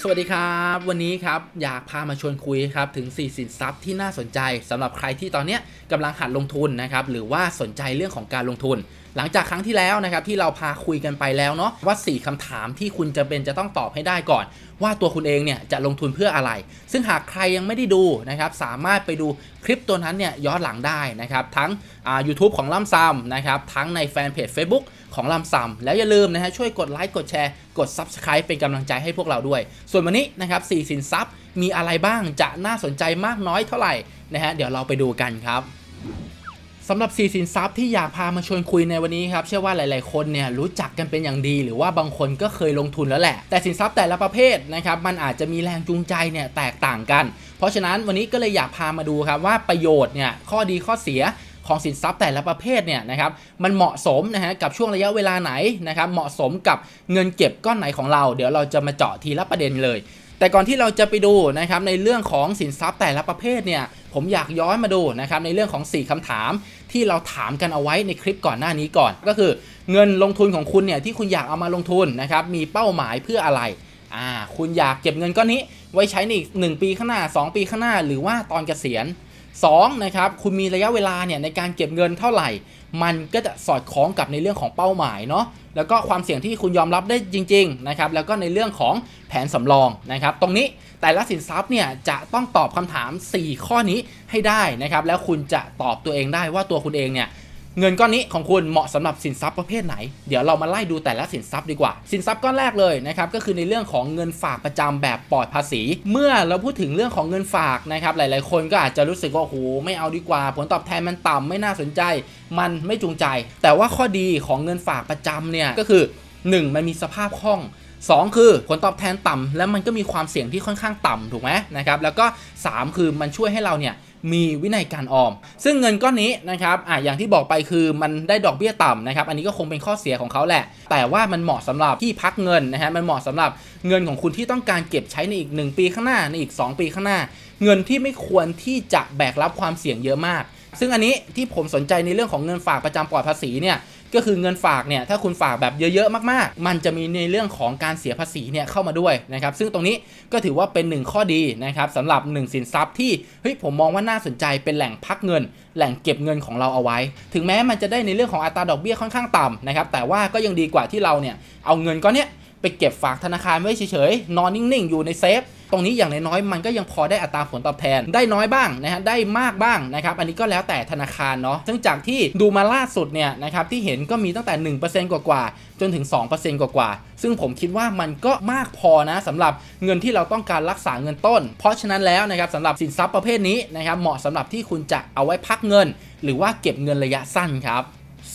สวัสดีครับ วันนี้ครับอยากพามาชวนคุยครับถึง 4 สินทรัพย์ที่น่าสนใจสำหรับใครที่ตอนนี้ยกำลังหัดลงทุนนะครับหรือว่าสนใจเรื่องของการลงทุน หลังจากครั้งที่แล้วนะครับที่เราพาคุยกันไปแล้วเนาะว่า 4คำถามที่คุณจะเป็นจะต้องตอบให้ได้ก่อน ว่าตัวคุณเองเนี่ยจะลงทุนเพื่ออะไร ซึ่งหากใครยังไม่ได้ดูนะครับสามารถไปดูคลิปตัวนั้นเนี่ยย้อนหลังได้นะครับทั้งอ่า YouTube ของล่ำซำนะครับทั้งในแฟนเพจ Facebook ของลำซำแล้วอย่าลืมนะฮะช่วยกดไลค์กดแชร์กด Subscribe เป็นกำลังใจให้พวกเราด้วย ส่วนวันนี้นะครับ4สินทรัพย์มีอะไรบ้างจะน่าสนใจมากน้อยเท่าไหร่นะฮะเดี๋ยวเราไปดูกันครับ สำหรับ4สินทรัพย์ที่อยากพามาชวนคุยในวันนี้ครับ เชื่อว่าหลาย ๆ คนเนี่ยรู้จักกันเป็นอย่างดี หรือว่าบางคนก็เคยลงทุนแล้วแหละ แต่สินทรัพย์แต่ละประเภทนะครับมันอาจจะมีแรงจูงใจเนี่ยแตกต่างกัน เพราะฉะนั้นวันนี้ก็เลยอยากพามาดูครับว่าประโยชน์เนี่ยข้อดีข้อเสียของสินทรัพย์แต่ละประเภทเนี่ยนะครับมันเหมาะสมนะฮะกับช่วงระยะเวลาไหนนะครับเหมาะสมกับเงินเก็บก้อนไหนของเรา เดี๋ยวเราจะมาเจาะทีละประเด็นเลย แต่ก่อนที่เราจะไปดูนะครับในเรื่องของสินทรัพย์แต่ละประเภทเนี่ยผมอยากย้อนมาดูนะครับในเรื่องของ 4คำถามที่เราถามกันเอาไว้ในคลิปก่อนหน้านี้ก่อน ก็คือเงินลงทุนของคุณเนี่ยที่คุณอยากเอามาลงทุนนะครับมีเป้าหมายเพื่ออะไรอ่าคุณอยากเก็บเงินก้อนนี้ไว้ใช้ในอีก1ปีข้างหน้า 2 ปีข้างหน้า หรือว่าตอนเกษียณ 2นะครับคุณมีระยะเวลาเนี่ยในการเก็บเงินเท่าไหร่ มันก็จะสอดคล้องกับในเรื่องของเป้าหมายเนาะแล้วก็ความเสี่ยงที่คุณยอมรับได้จริงๆนะครับแล้วก็ในเรื่องของแผนสำรองนะครับตรงนี้แต่ละสินทรัพย์เนี่ยจะต้องตอบคำถาม 4 ข้อนี้ให้ได้นะครับแล้วคุณจะตอบตัวเองได้ว่าตัวคุณเองเนี่ย เงินก้อนนี้ของคุณเหมาะสำหรับสินทรัพย์ประเภทไหน เดี๋ยวเรามาไล่ดูแต่ละสินทรัพย์ดีกว่า สินทรัพย์ก้อนแรกเลยนะครับก็คือในเรื่องของเงินฝากประจำแบบปลอดภาษี เมื่อเราพูดถึงเรื่องของเงินฝากนะครับหลาย ๆ คนก็อาจจะรู้สึกว่าโอ้โหไม่เอาดีกว่า ผลตอบแทนมันต่ำไม่น่าสนใจ มันไม่จูงใจ แต่ว่าข้อดีของเงินฝากประจำเนี่ยก็คือ 1 มันมีสภาพคล่อง 2 คือผลตอบแทนต่ำแล้วมันก็มีความเสี่ยงที่ค่อนข้างต่ำถูกไหมนะครับแล้วก็ 3 คือมันช่วยให้เราเนี่ยมีวินัยการออม ซึ่งเงินก้อนนี้นะครับอะอย่างที่บอกไปคือมันได้ดอกเบี้ยต่ำนะครับ อันนี้ก็คงเป็นข้อเสียของเขาแหละ แต่ว่ามันเหมาะสำหรับที่พักเงินนะฮะ มันเหมาะสำหรับเงินของคุณที่ต้องการเก็บใช้ในอีก 1 ปีข้างหน้า ในอีก 2 ปีข้างหน้า เงินที่ไม่ควรที่จะแบกรับความเสี่ยงเยอะมาก ซึ่งอันนี้ที่ผมสนใจในเรื่องของเงินฝากประจำปลอดภาษีเนี่ย ก็คือเงินฝากเนี่ยถ้าคุณฝากแบบเยอะๆมากๆ มันจะมีในเรื่องของการเสียภาษีเนี่ยเข้ามาด้วยนะครับซึ่งตรงนี้ก็ถือว่าเป็นหนึ่งข้อดีนะครับสำหรับหนึ่งสินทรัพย์ที่เฮ้ยผมมองว่าน่าสนใจเป็นแหล่งพักเงิน แหล่งเก็บเงินของเราเอาไว้ ถึงแม้มันจะได้ในเรื่องของอัตราดอกเบี้ยค่อนข้างต่ำนะครับแต่ว่าก็ยังดีกว่าที่เราเนี่ยเอาเงินก้อนเนี้ยไปเก็บฝากธนาคารไว้เฉยๆนอนนิ่งๆอยู่ในเซฟ ตรงนี้อย่างน้อยๆมันก็ยังพอได้อัตราผลตอบแทนได้น้อยบ้างนะฮะได้มากบ้างนะครับอันนี้ก็แล้วแต่ธนาคารเนาะซึ่งจากที่ดูมาล่าสุดเนี่ยนะครับที่เห็นก็มีตั้งแต่ 1%กว่าๆจนถึง 2%กว่าๆซึ่งผมคิดว่ามันก็มากพอนะสำหรับเงินที่เราต้องการรักษาเงินต้น เพราะฉะนั้นแล้วนะครับสำหรับสินทรัพย์ประเภทนี้นะครับเหมาะสำหรับที่คุณจะเอาไว้พักเงิน หรือว่าเก็บเงินระยะสั้นครับ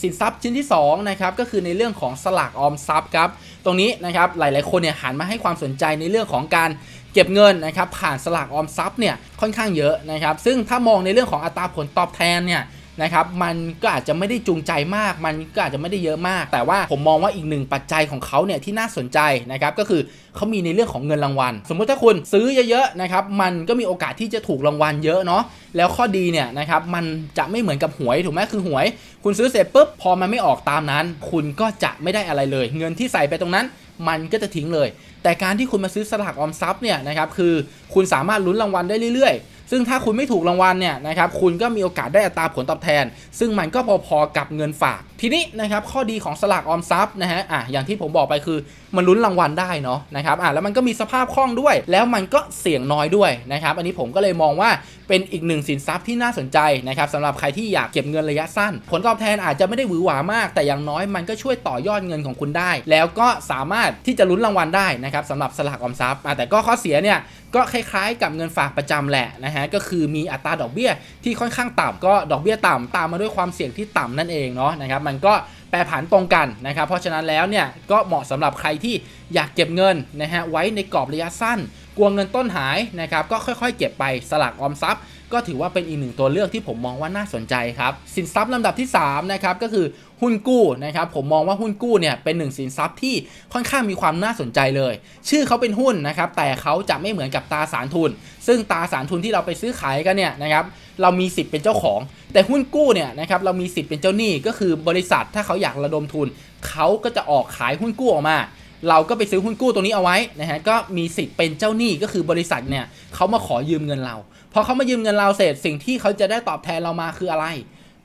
สินทรัพย์ชิ้นที่2นะครับก็คือในเรื่องของสลากออมทรัพย์ครับตรงนี้นะครับหลาย ๆ คนเนี่ยหันมาให้ความสนใจในเรื่องของการ เก็บเงินนะครับผ่านสลากออมทรัพย์เนี่ยค่อนข้างเยอะนะครับซึ่งถ้ามองในเรื่องของอัตราผลตอบแทนเนี่ย นะครับมันก็อาจจะไม่ได้จูงใจมาก มันก็อาจจะไม่ได้เยอะมาก แต่ว่าผมมองว่าอีกหนึ่งปัจจัยของเขาเนี่ยที่น่าสนใจนะครับก็คือเขามีในเรื่องของเงินรางวัล สมมุติถ้าคุณซื้อเยอะๆนะครับมันก็มีโอกาสที่จะถูกรางวัลเยอะเนาะแล้วข้อดีเนี่ยนะครับมันจะไม่เหมือนกับหวยถูกไหมคือหวย คุณซื้อเสร็จปุ๊บพอมันไม่ออกตามนั้น คุณก็จะไม่ได้อะไรเลย เงินที่ใส่ไปตรงนั้นมันก็จะทิ้งเลย แต่การที่คุณมาซื้อสลากออมทรัพย์เนี่ยนะครับคือคุณสามารถลุ้นรางวัลได้เรื่อยๆ ซึ่งถ้าคุณไม่ถูกรางวัลเนี่ยนะครับคุณก็มีโอกาสได้อัตราผลตอบแทน ซึ่งมันก็พอๆกับเงินฝาก ทีนี้นะครับข้อดีของสลากออมทรัพย์นะฮะอะอย่างที่ผมบอกไปคือมันลุ้นรางวัลได้เนาะนะครับอะแล้วมันก็มีสภาพคล่องด้วย แล้วมันก็เสี่ยงน้อยด้วยนะครับ อันนี้ผมก็เลยมองว่าเป็นอีกหนึ่งสินทรัพย์ที่น่าสนใจนะครับสำหรับใครที่อยากเก็บเงินระยะสั้น ผลตอบแทนอาจจะไม่ได้หวือหวามาก แต่อย่างน้อยมันก็ช่วยต่อยอดเงินของคุณได้ แล้วก็สามารถที่จะลุ้นรางวัลได้นะครับสำหรับสลากออมทรัพย์อะแต่ก็ข้อเสียเนี่ยก็คล้ายๆ กับเงินฝากประจำแหละนะฮะก็คือมีอัตราดอกเบี้ยที่ค่อนข้างต่ำก็ดอกเบี้ยต่ำตามมาด้วยความเสี่ยงที่ต่ำนั่นเองเนาะนะครับมันก็แปรผันตรงกันนะครับ เพราะฉะนั้นแล้วเนี่ยก็เหมาะสำหรับใครที่อยากเก็บเงินนะฮะไว้ในกรอบระยะสั้น กลัวเงินต้นหายนะครับก็ค่อยๆ เก็บไปสลากออมทรัพย์ ก็ถือว่าเป็นอีกหนึ่งตัวเลือกที่ผมมองว่าน่าสนใจครับสินทรัพย์ลำดับที่3นะครับก็คือหุ้นกู้นะครับผมมองว่าหุ้นกู้เนี่ยเป็นหนึ่งสินทรัพย์ที่ค่อนข้างมีความน่าสนใจเลย ชื่อเขาเป็นหุ้นนะครับแต่เขาจะไม่เหมือนกับตราสารทุน ซึ่งตราสารทุนที่เราไปซื้อขายกันเนี่ยนะครับเรามีสิทธิ์เป็นเจ้าของ แต่หุ้นกู้เนี่ยนะครับเรามีสิทธิ์เป็นเจ้าหนี้ก็คือบริษัทถ้าเขาอยากระดมทุนเขาก็จะออกขายหุ้นกู้ออกมา เราก็ไปซื้อหุ้นกู้ตรงนี้เอาไว้นะฮะก็มีสิทธิ์เป็นเจ้าหนี้ก็คือบริษัทเนี่ยเขามาขอยืมเงินเราพอเขามายืมเงินเราเสร็จสิ่งที่เขาจะได้ตอบแทนเรามาคืออะไร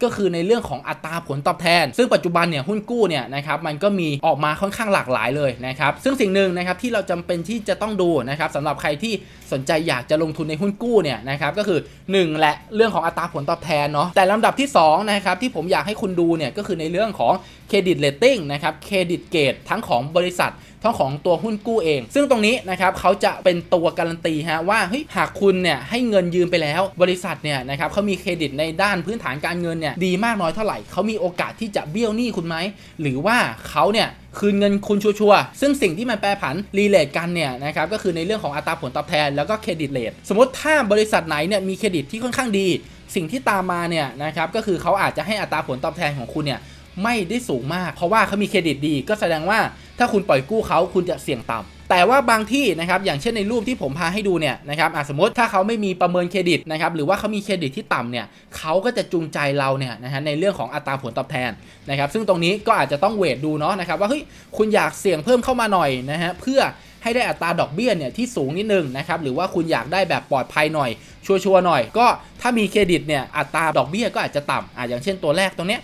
ก็คือในเรื่องของอัตราผลตอบแทน ซึ่งปัจจุบันเนี่ยหุ้นกู้เนี่ยนะครับมันก็มีออกมาค่อนข้างหลากหลายเลยนะครับซึ่งสิ่งหนึ่งนะครับที่เราจำเป็นที่จะต้องดูนะครับสำหรับใครที่สนใจอยากจะลงทุนในหุ้นกู้เนี่ยนะครับก็คือ 1 และเรื่องของอัตราผลตอบแทนเนาะแต่ลำดับที่2นะครับที่ผมอยากให้คุณดูเนี่ยก็คือในเรื่องของเครดิตเลตติ้งนะครับเครดิตเกรดทั้งของบริษัททั้งของตัวหุ้นกู้เอง ซึ่งตรงนี้นะครับเขาจะเป็นตัวการันตีฮะว่าเฮ้ยหากคุณเนี่ยให้เงินยืมไปแล้ว บริษัทเนี่ยนะครับเขามีเครดิตในด้านพื้นฐานการเงินเนี่ยดีมากน้อยเท่าไหร่เขามีโอกาสที่จะเบี้ยวหนี้คุณไหมหรือว่าเขาเนี่ยคืนเงินคุณชัวร์ๆ ซึ่งสิ่งที่มันแปรผันรีเลทกันเนี่ยนะครับก็คือในเรื่องของอัตราผลตอบแทนแล้วก็เครดิตเลทสมมติถ้าบริษัทไหนเนี่ยมีเครดิตที่ค่อนข้างดี สิ่งที่ตามมาเนี่ยนะครับก็คือเขาอาจจะให้อัตราผลตอบแทนของคุณเนี่ยไม่ได้สูงมาก เพราะว่าเขามีเครดิตดี ก็แสดงว่า ถ้าคุณปล่อยกู้เขาคุณจะเสี่ยงต่ำแต่ว่าบางที่นะครับอย่างเช่นในรูปที่ผมพาให้ดูเนี่ยนะครับสมมติถ้าเขาไม่มีประเมินเครดิตนะครับหรือว่าเขามีเครดิตที่ต่ำเนี่ยเขาก็จะจูงใจเราเนี่ยนะฮะในเรื่องของอัตราผลตอบแทนนะครับซึ่งตรงนี้ก็อาจจะต้องเวทดูเนาะนะครับว่าเฮ้ยคุณอยากเสี่ยงเพิ่มเข้ามาหน่อยนะฮะเพื่อให้ได้อัตราดอกเบี้ยเนี่ยที่สูงนิดนึงนะครับหรือว่าคุณอยากได้แบบปลอดภัยหน่อย ชัวร์ๆหน่อย ก็ถ้ามีเครดิตเนี่ยอัตราดอกเบี้ยก็อาจจะต่ำอะอย่างเช่นตัวแรกตรงเนี้ย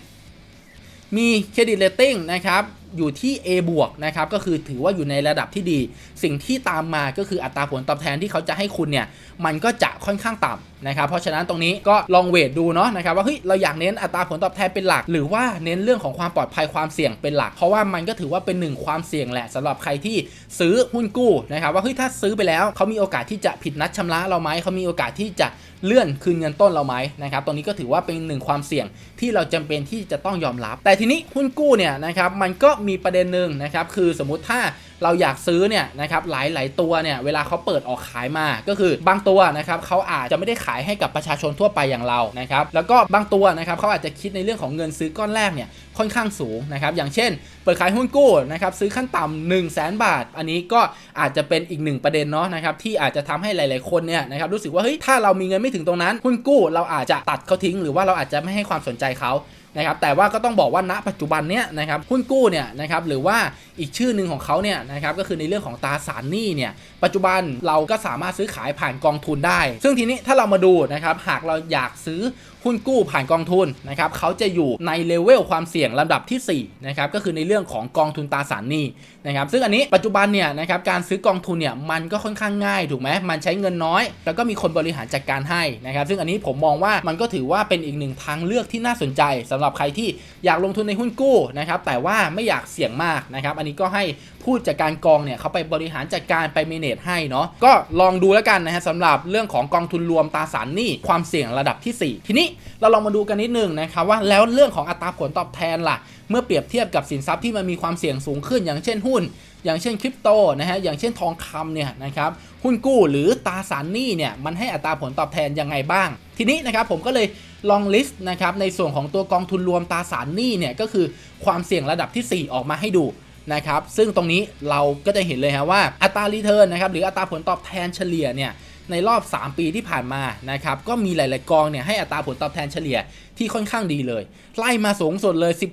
มีเครดิตเลตติ้งนะครับ อยู่ที่ A บวกนะครับก็คือถือว่าอยู่ในระดับที่ดี สิ่งที่ตามมาก็คืออัตราผลตอบแทนที่เขาจะให้คุณเนี่ยมันก็จะค่อนข้างต่ำนะครับเพราะฉะนั้นตรงนี้ก็ลองเวทดูเนาะนะครับว่าเฮ้ยเราอยากเน้นอัตราผลตอบแทนเป็นหลัก หรือว่าเน้นเรื่องของความปลอดภัยความเสี่ยงเป็นหลัก เพราะว่ามันก็ถือว่าเป็นหนึ่งความเสี่ยงแหละสำหรับใครที่ซื้อหุ้นกู้นะครับว่าเฮ้ยถ้าซื้อไปแล้วเขามีโอกาสที่จะผิดนัดชำระเราไหมเขามีโอกาสที่จะ เลื่อนคืนเงินต้นเราไหมนะครับตรงนี้ก็ถือว่าเป็นหนึ่งความเสี่ยงที่เราจำเป็นที่จะต้องยอมรับ แต่ทีนี้หุ้นกู้เนี่ยนะครับมันก็มีประเด็นหนึ่งนะครับคือสมมุติถ้า เราอยากซื้อเนี่ยนะครับหลาย ๆ ตัวเนี่ยเวลาเขาเปิดออกขายมาก็คือบางตัวนะครับเขาอาจจะไม่ได้ขายให้กับประชาชนทั่วไปอย่างเรานะครับแล้วก็บางตัวนะครับเขาอาจจะคิดในเรื่องของเงินซื้อก้อนแรกเนี่ยค่อนข้างสูงนะครับอย่างเช่น เปิดขายหุ้นกู้นะครับซื้อขั้นต่ำ1 0 0 0 0แบาท อันนี้ก็อาจจะเป็นอีกหนึ่งประเด็นเนาะนะครับที่อาจจะทำให้หลาย ๆ คนเนี่ยนะครับรู้สึกว่าเฮ้ยถ้าเรามีเงินไม่ถึงตรงนั้นหุ้นกู้ เราอาจจะตัดเขาทิ้ง หรือว่าเราอาจจะไม่ให้ความสนใจเขา นะครับแต่ว่าก็ต้องบอกว่าณปัจจุบันเนี้ยนะครับหุ้นกู้เนี่ยนะครับหรือว่าอีกชื่อหนึ่งของเขาเนี่ยนะครับก็คือในเรื่องของตราสารหนี้เนี่ยปัจจุบันเราก็สามารถซื้อขายผ่านกองทุนได้ ซึ่งทีนี้ถ้าเรามาดูนะครับหากเราอยากซื้อ หุ้นกู้ผ่านกองทุนนะครับเขาจะอยู่ในเลเวลความเสี่ยงลำดับที่4นะครับก็คือในเรื่องของกองทุนตราสารหนี้นะครับซึ่งอันนี้ปัจจุบันเนี่ยนะครับการซื้อกองทุนเนี่ยมันก็ค่อนข้างง่ายถูกไหมมันใช้เงินน้อย แล้วก็มีคนบริหารจัดการให้นะครับซึ่งอันนี้ผมมองว่ามันก็ถือว่าเป็นอีกหนึ่งทางเลือกที่น่าสนใจสำหรับใครที่อยากลงทุนในหุ้นกู้นะครับแต่ว่าไม่อยากเสี่ยงมากนะครับอันนี้ก็ให้ ผู้จัดการกองเนี่ยเขาไปบริหารจัดการไปเมเนจให้เนาะก็ลองดูแล้วกันนะฮะสำหรับเรื่องของกองทุนรวมตราสารหนี้ความเสี่ยงระดับที่ 4 ทีนี้เราลองมาดูกันนิดนึงนะครับว่าแล้วเรื่องของอัตราผลตอบแทนล่ะ เมื่อเปรียบเทียบกับสินทรัพย์ที่มันมีความเสี่ยงสูงขึ้น อย่างเช่นหุ้น อย่างเช่นคริปโตนะฮะอย่างเช่นทองคำเนี่ยนะครับหุ้นกู้หรือตราสารหนี้เนี่ยมันให้อัตราผลตอบแทนยังไงบ้าง ทีนี้นะครับผมก็เลยลองลิสต์นะครับในส่วนของตัวกองทุนรวมตราสารหนี้เนี่ยก็คือความเสี่ยงระดับที่ 4 ออกมาให้ดู นะครับซึ่งตรงนี้เราก็จะเห็นเลยฮะว่าอัตรารีเทิร์นนะครับหรืออัตราผลตอบแทนเฉลี่ยเนี่ยในรอบ 3 ปีที่ผ่านมานะครับก็มีหลาย ๆ กองเนี่ยให้อัตราผลตอบแทนเฉลี่ยที่ค่อนข้างดีเลย ไล่มาสูงสุดเลย 16%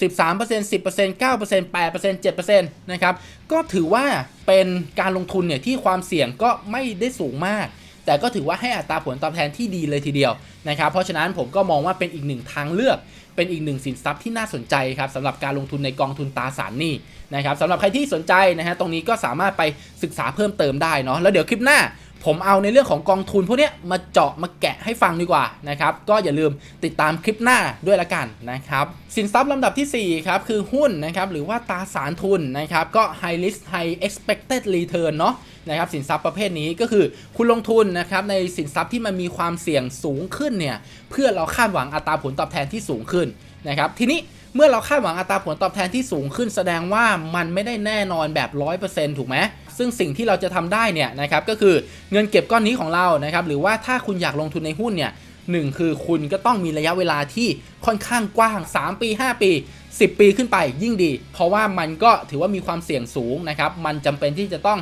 13% 10% 9% 8% 7%นะครับก็ถือว่าเป็นการลงทุนเนี่ยที่ความเสี่ยงก็ไม่ได้สูงมาก แต่ก็ถือว่าให้อัตราผลตอบแทนที่ดีเลยทีเดียวนะครับเพราะฉะนั้นผมก็มองว่าเป็นอีกหนึ่งทางเลือก เป็นอีกหนึ่งสินทรัพย์ที่น่าสนใจครับสำหรับการลงทุนในกองทุนตราสารหนี้นะครับสำหรับใครที่สนใจนะฮะตรงนี้ก็สามารถไปศึกษาเพิ่มเติมได้เนาะแล้วเดี๋ยวคลิปหน้าผมเอาในเรื่องของกองทุนพวกนี้มาเจาะมาแกะให้ฟังดีกว่านะครับก็อย่าลืมติดตามคลิปหน้าด้วยละกันนะครับสินทรัพย์ลำดับที่ 4 ครับ คือหุ้นนะครับหรือว่าตราสารทุนนะครับก็ high risk high expected return เนาะ นะครับสินทรัพย์ประเภทนี้ก็คือคุณลงทุนนะครับในสินทรัพย์ที่มันมีความเสี่ยงสูงขึ้นเนี่ยเพื่อเราคาดหวังอัตราผลตอบแทนที่สูงขึ้นนะครับทีนี้เมื่อเราคาดหวังอัตราผลตอบแทนที่สูงขึ้น แสดงว่ามันไม่ได้แน่นอนแบบ 100%ถูกไหมซึ่งสิ่งที่เราจะทำได้เนี่ยนะครับก็คือเงินเก็บก้อนนี้ของเรานะครับหรือว่าถ้าคุณอยากลงทุนในหุ้นเนี่ยหนึ่งคือคุณก็ต้องมีระยะเวลาที่ค่อนข้างกว้าง 3 ปี 5 ปี 10 ปีขึ้นไปยิ่งดี เพราะว่ามันก็ถือว่ามีความเสี่ยงสูงนะครับ มันจำเป็นที่จะต้อง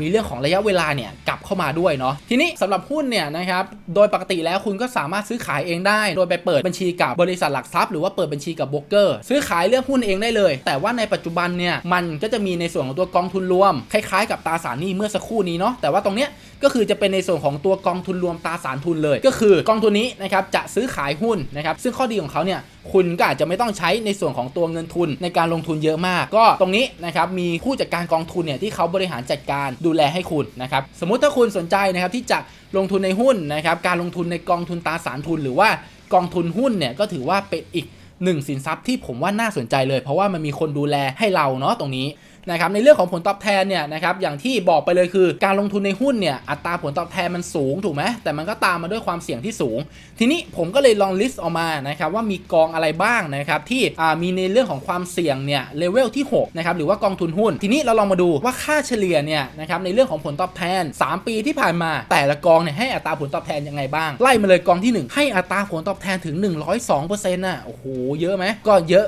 มีเรื่องของระยะเวลาเนี่ยกลับเข้ามาด้วยเนาะทีนี้สำหรับหุ้นเนี่ยนะครับโดยปกติแล้วคุณก็สามารถซื้อขายเองได้ โดยไปเปิดบัญชีกับบริษัทหลักทรัพย์หรือว่าเปิดบัญชีกับโบรกเกอร์ซื้อขายเรื่องหุ้นเองได้เลย แต่ว่าในปัจจุบันเนี่ยมันก็จะมีในส่วนของตัวกองทุนรวม คล้ายๆ กับตราสารหนี้เมื่อสักครู่นี้เนาะแต่ว่าตรงเนี้ย ก็คือจะเป็นในส่วนของตัวกองทุนรวมตราสารทุนเลย ก็คือกองทุนนี้นะครับจะซื้อขายหุ้นนะครับซึ่งข้อดีของเขาเนี่ยคุณก็อาจจะไม่ต้องใช้ในส่วนของตัวเงินทุนในการลงทุนเยอะมาก ก็ตรงนี้นะครับมีผู้จัดการกองทุนเนี่ยที่เขาบริหารจัดการดูแลให้คุณนะครับสมมุติถ้าคุณสนใจนะครับที่จะลงทุนในหุ้นนะครับการลงทุนในกองทุนตราสารทุน หรือว่ากองทุนหุ้นเนี่ยก็ถือว่าเป็นอีกหนึ่งสินทรัพย์ที่ผมว่าน่าสนใจเลย เพราะว่ามันมีคนดูแลให้เราเนาะตรงนี้ นะครับในเรื่องของผลตอบแทนเนี่ยนะครับอย่างที่บอกไปเลยคือการลงทุนในหุ้นเนี่ยอัตราผลตอบแทนมันสูงถูกไหมแต่มันก็ตามมาด้วยความเสี่ยงที่สูง ทีนี้ผมก็เลยลองลิสต์ออกมานะครับว่ามีกองอะไรบ้างนะครับที่มีในเรื่องของความเสี่ยงเนี่ยเลเวลที่6นะครับหรือว่ากองทุนหุ้น ทีนี้เราลองมาดูว่าค่าเฉลี่ยเนี่ยนะครับในเรื่องของผลตอบแทน 3 ปีที่ผ่านมา แต่ละกองเนี่ยให้อัตราผลตอบแทนยังไงบ้าง ไล่มาเลยกองที่ 1 ให้อัตราผลตอบแทนถึง 102%น่ะโอ้โหเยอะไหมก็เยอะ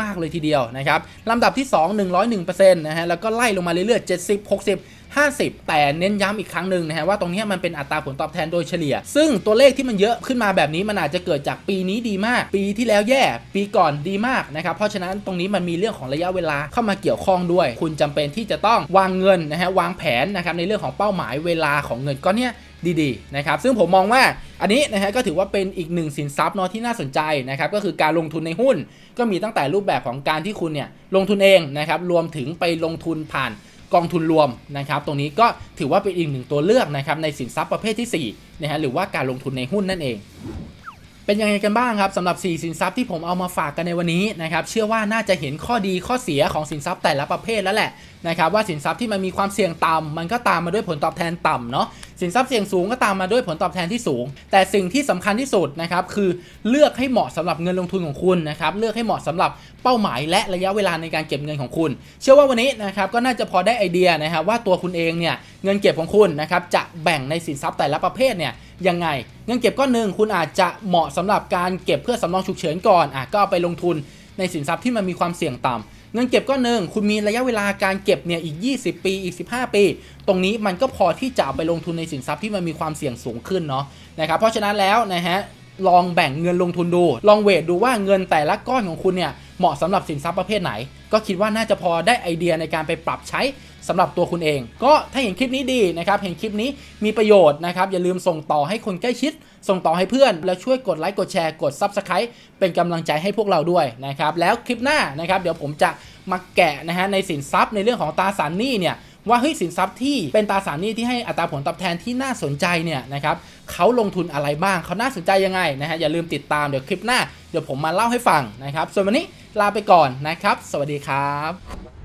มาก ๆ เลยทีเดียวนะครับลำดับที่ 2 101%นะฮะแล้วก็ไล่ลงมาเรื่อยๆ 70 60 50 แต่เน้นย้ำอีกครั้งหนึ่งนะฮะว่าตรงนี้มันเป็นอัตราผลตอบแทนโดยเฉลี่ย ซึ่งตัวเลขที่มันเยอะขึ้นมาแบบนี้มันอาจจะเกิดจากปีนี้ดีมาก ปีที่แล้วแย่ ปีก่อนดีมากนะครับเพราะฉะนั้นตรงนี้มันมีเรื่องของระยะเวลาเข้ามาเกี่ยวข้องด้วย คุณจำเป็นที่จะต้องวางเงินนะฮะวางแผนนะครับในเรื่องของเป้าหมายเวลาของเงินก้อนเนี้ย ดีๆนะครับซึ่งผมมองว่าอันนี้นะฮะก็ถือว่าเป็นอีกหนึ่งสินทรัพย์เนาะที่น่าสนใจนะครับก็คือการลงทุนในหุ้น ก็มีตั้งแต่รูปแบบของการที่คุณเนี่ยลงทุนเองนะครับรวมถึงไปลงทุนผ่านกองทุนรวมนะครับ ตรงนี้ก็ถือว่าเป็นอีกหนึ่งตัวเลือกนะครับในสินทรัพย์ประเภทที่4นะฮะหรือว่าการลงทุนในหุ้นนั่นเอง เป็นยังไงกันบ้างครับสำหรับ 4 สินทรัพย์ที่ผมเอามาฝากกันในวันนี้นะครับเชื่อว่าน่าจะเห็นข้อดีข้อเสียของสินทรัพย์แต่ละประเภทแล้วแหละนะครับว่าสินทรัพย์ที่มันมีความเสี่ยงต่ำมันก็ตามมาด้วยผลตอบแทนต่ำเนาะ สินทรัพย์เสี่ยงสูงก็ตามมาด้วยผลตอบแทนที่สูง แต่สิ่งที่สำคัญที่สุดนะครับคือเลือกให้เหมาะสำหรับเงินลงทุนของคุณนะครับเลือกให้เหมาะสำหรับเป้าหมายและระยะเวลาในการเก็บเงินของคุณ เชื่อว่าวันนี้นะครับก็น่าจะพอได้ไอเดียนะครับว่าตัวคุณเองเนี่ยเงินเก็บของคุณนะครับจะแบ่งในสินทรัพย์แต่ละประเภทเนี่ยยังไงเงินเก็บก้อนหนึ่งคุณอาจจะเหมาะสำหรับการเก็บเพื่อสำรองฉุกเฉินก่อนอะก็ไปลงทุนในสินทรัพย์ที่มันมีความเสี่ยงต่ำ เงินเก็บก้อนหนึ่งคุณมีระยะเวลาการเก็บเนี่ยอีก 20 ปีอีก 15 ปี ตรงนี้มันก็พอที่จะเอาไปลงทุนในสินทรัพย์ที่มันมีความเสี่ยงสูงขึ้นเนาะนะครับเพราะฉะนั้นแล้วนะฮะลองแบ่งเงินลงทุนดู ลองเวทดูว่าเงินแต่ละก้อนของคุณเนี่ยเหมาะสำหรับสินทรัพย์ประเภทไหน ก็คิดว่าน่าจะพอได้ไอเดียในการไปปรับใช้สำหรับตัวคุณเอง ก็ถ้าเห็นคลิปนี้ดีนะครับเห็นคลิปนี้มีประโยชน์นะครับอย่าลืมส่งต่อให้คนใกล้ชิด ส่งต่อให้เพื่อน แล้วช่วยกดไลค์กดแชร์กด Subscribe เป็นกำลังใจให้พวกเราด้วยนะครับแล้วคลิปหน้านะครับเดี๋ยวผมจะมาแกะนะฮะในสินทรัพย์ในเรื่องของตราสารหนี้เนี่ยว่าเฮ้ยสินทรัพย์ที่เป็นตราสารหนี้ที่ให้อัตราผลตอบแทนที่น่าสนใจเนี่ยนะครับเขาลงทุนอะไรบ้างเขาน่าสนใจยังไงนะฮะอย่าลืมติดตามเดี๋ยวคลิปหน้าเดี๋ยวผมมาเล่าให้ฟังนะครับส่วนวันนี้ลาไปก่อนนะครับ สวัสดีครับ